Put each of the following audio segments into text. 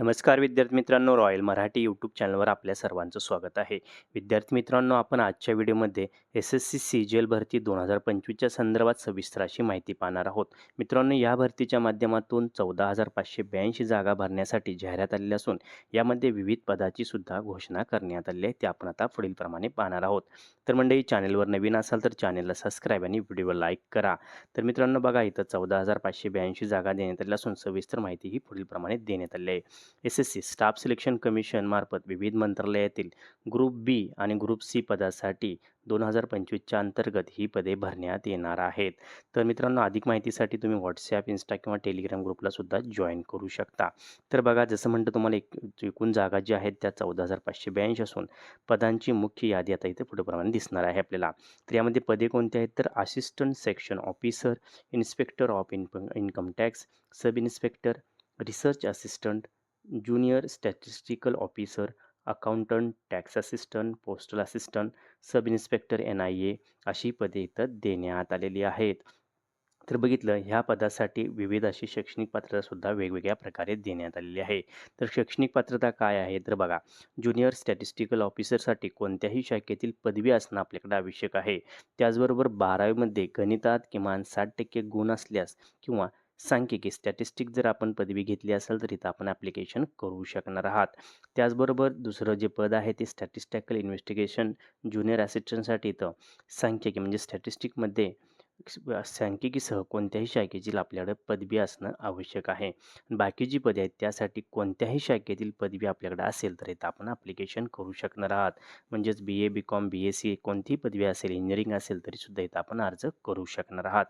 नमस्कार विद्यार्थी मित्रांनो रॉयल मराठी यूट्यूब चॅनलवर आपल्या सर्वांचं स्वागत आहे. विद्यार्थी मित्रांनो आपण आजच्या व्हिडिओमध्ये S S C C G L भरती दोन हजार पंचवीसच्या संदर्भात सविस्तर अशी माहिती पाहणार आहोत. मित्रांनो या भरतीच्या माध्यमातून चौदा हजार पाचशे ब्याऐंशी जागा भरण्यासाठी जाहिरात आलेली असून यामध्ये विविध पदाची सुद्धा घोषणा करण्यात आली आहे. ते आपण आता पुढीलप्रमाणे पाहणार आहोत. तर मंडळी चॅनेलवर नवीन असाल तर चॅनेलला सबस्क्राईब आणि व्हिडिओला लाईक करा. तर मित्रांनो बघा इथं चौदा हजार पाचशे ब्याऐंशी जागा देण्यात आल्या असून सविस्तर माहिती ही पुढीलप्रमाणे देण्यात आली आहे. S S C staff selection commission मार्फत विविध मंत्रालयातील ग्रुप बी आणि ग्रुप सी पदासाठी दोन हजार पंचवीसच्या अंतर्गत ही पदे भरण्यात येणार आहेत. तर मित्रांनो अधिक माहितीसाठी तुम्ही व्हॉट्सॲप इन्स्टा किंवा टेलिग्राम ग्रुपला सुद्धा जॉईन करू शकता. तर बघा जसं म्हणतं तुम्हाला एक एकूण जागा जी आहेत त्या चौदा हजार पाचशे ब्याऐंशी असून पदांची मुख्य यादी आता इथे पुढेप्रमाणे दिसणार आहे आपल्याला. तर यामध्ये पदे कोणती आहेत? तर assistant section officer inspector of income income tax sub inspector research assistant junior statistical officer accountant tax assistant postal assistant sub inspector N I A अशी पदे इथं देण्यात आलेली आहेत. तर बघितलं ह्या पदासाठी विविध अशी शैक्षणिक पात्रतासुद्धा वेगवेगळ्या प्रकारे देण्यात आलेली आहे. तर शैक्षणिक पात्रता काय आहे? तर बघा ज्युनियर स्टॅटिस्टिकल ऑफिसरसाठी कोणत्याही शाखेतील पदवी असणं आपल्याकडे आवश्यक आहे. त्याचबरोबर बारावीमध्ये गणितात किमान साठ टक्के गुण असल्यास किंवा सांख्यिकी स्टॅटिस्टिक जर आपण पदवी घेतली असेल तर इथं आपण ॲप्लिकेशन करू शकणार आहात. त्याचबरोबर दुसरं जे पद आहे ते स्टॅटिस्टिकल इन्व्हेस्टिगेशन ज्युनियर असिस्टंटसाठी इथं सांख्यिकी म्हणजे स्टॅटिस्टिकमध्ये सांख्यिकीसह कोणत्याही शाखेतील आपल्याकडे पदवी असणं आवश्यक आहे. बाकी जी पदे आहेत त्यासाठी कोणत्याही शाखेतील पदवी आपल्याकडे असेल तर इथं आपण ॲप्लिकेशन करू शकणार आहात. म्हणजेच B A B Com B S C कोणतीही पदवी असेल इंजिनिअरिंग असेल तरीसुद्धा इथं आपण अर्ज करू शकणार आहात.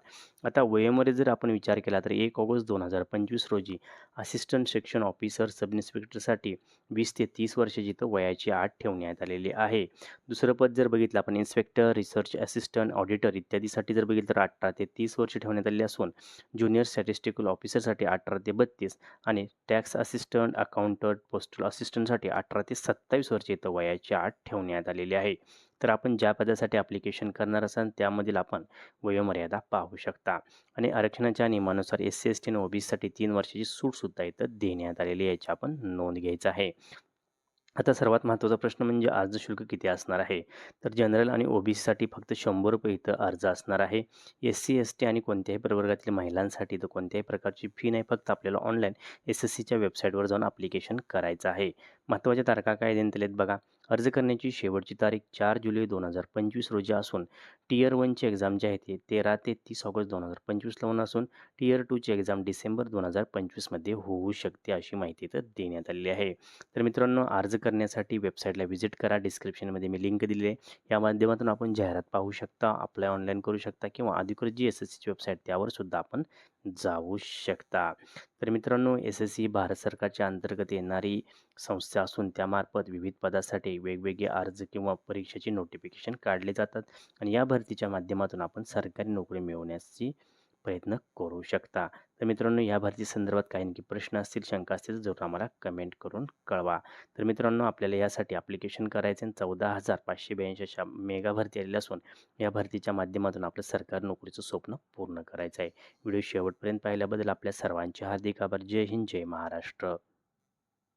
आता वयोमध्ये जर आपण विचार केला तर एक ऑगस्ट दोन हजार पंचवीस रोजी असिस्टंट सेक्शन ऑफिसर सब इन्स्पेक्टरसाठी वीस ते तीस वर्षाची इथं वयाची आठ ठेवण्यात आलेली आहे. दुसरं पद जर बघितलं आपण इन्स्पेक्टर रिसर्च असिस्टंट ऑडिटर इत्यादीसाठी जर बघितलं तर अठरा ते तीस वर्ष ठेवण्यात आली असून ज्युनियर स्टॅटिस्टिकल ऑफिसरसाठी अठरा ते बत्तीस आणि टॅक्स असिस्टंट अकाउंटंट पोस्टल असिस्टंटसाठी अठरा ते सत्तावीस वर्षे इथं वयाची आठ ठेवण्यात आलेली आहे. तर आपण ज्या पदासाठी ॲप्लिकेशन करणार असाल त्यामधील आपण वयोमर्यादा पाहू शकता आणि आरक्षणाच्या नियमानुसार एस सी एस टी आणि बीसाठी तीन वर्षाची सूटसुद्धा इथं देण्यात आलेली आहे याची आपण नोंद घ्यायचं आहे. आता सर्वात महत्त्वाचा प्रश्न म्हणजे अर्ज शुल्क किती असणार आहे? तर जनरल आणि ओबीसीसाठी फक्त शंभर रुपये इथं अर्ज असणार आहे. एस सी एस टी आणि कोणत्याही प्रवर्गातील महिलांसाठी तर कोणत्याही प्रकारची फी नाही. फक्त आपल्याला ऑनलाईन एस एस सीच्या वेबसाईटवर जाऊन ॲप्लिकेशन करायचं आहे. महत्त्वाच्या तारखा काय देण्यात आहेत बघा. अर्ज करण्याची शेवटची तारीख चार जुलै दोन हजार पंचवीस रोजी असून टीयर वनची एक्झाम जी आहे ती तेरा ते तीस ऑगस्ट दोन हजार पंचवीसला होणार असून टीयर टूची एक्झाम डिसेंबर दोन हजार पंचवीसमध्ये होऊ शकते अशी माहिती तर देण्यात आलेली आहे. तर मित्रांनो अर्ज करण्यासाठी वेबसाईटला व्हिजिट करा. डिस्क्रिप्शनमध्ये मी लिंक दिली आहे. या माध्यमातून आपण जाहिरात पाहू शकता अप्लाय ऑनलाईन करू शकता किंवा अधिकृत जी एस एस सीची वेबसाईट त्यावर सुद्धा आपण जाऊ शकता तर मित्रांनो एस एस सी भारत सरकारच्या अंतर्गत येणारी संस्था असून त्यामार्फत विविध पदासाठी वेगवेगळे अर्ज किंवा परीक्षेचे नोटिफिकेशन काढले जातात आणि या भरतीच्या माध्यमातून आपण सरकारी नोकरी मिळवण्याची प्रयत्न करू शकता. तर मित्रांनो या भरती संदर्भात काही नक्की प्रश्न असतील शंका असतील तर जरूर आम्हाला कमेंट करून कळवा. तर मित्रांनो आपल्याला यासाठी ॲप्लिकेशन करायचे आणि चौदा हजार पाचशे ब्याऐंशी अशा मेगा भरती आलेली असून या भरतीच्या माध्यमातून आपलं सरकार नोकरीचं स्वप्न पूर्ण करायचं आहे. व्हिडिओ शेवटपर्यंत पाहिल्याबद्दल आपल्या सर्वांचे हार्दिक आभार. जय हिंद जय महाराष्ट्र.